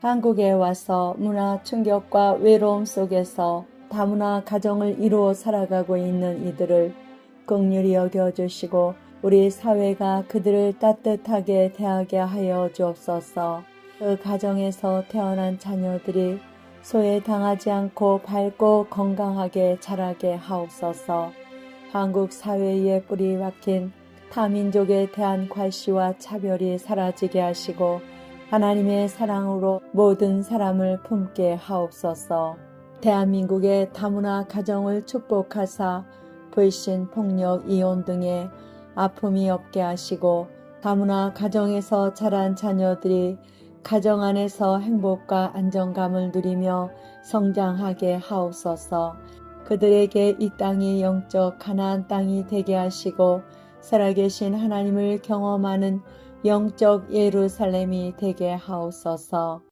한국에 와서 문화 충격과 외로움 속에서 다문화 가정을 이루어 살아가고 있는 이들을 긍휼히 여겨 주시고 우리 사회가 그들을 따뜻하게 대하게 하여 주옵소서. 그 가정에서 태어난 자녀들이 소외당하지 않고 밝고 건강하게 자라게 하옵소서. 한국 사회에 뿌리 박힌 타민족에 대한 과시와 차별이 사라지게 하시고 하나님의 사랑으로 모든 사람을 품게 하옵소서. 대한민국의 다문화 가정을 축복하사 불신, 폭력, 이혼 등의 아픔이 없게 하시고 다문화 가정에서 자란 자녀들이 가정 안에서 행복과 안정감을 누리며 성장하게 하옵소서. 그들에게 이 땅이 영적 가나안 땅이 되게 하시고 살아계신 하나님을 경험하는 영적 예루살렘이 되게 하옵소서.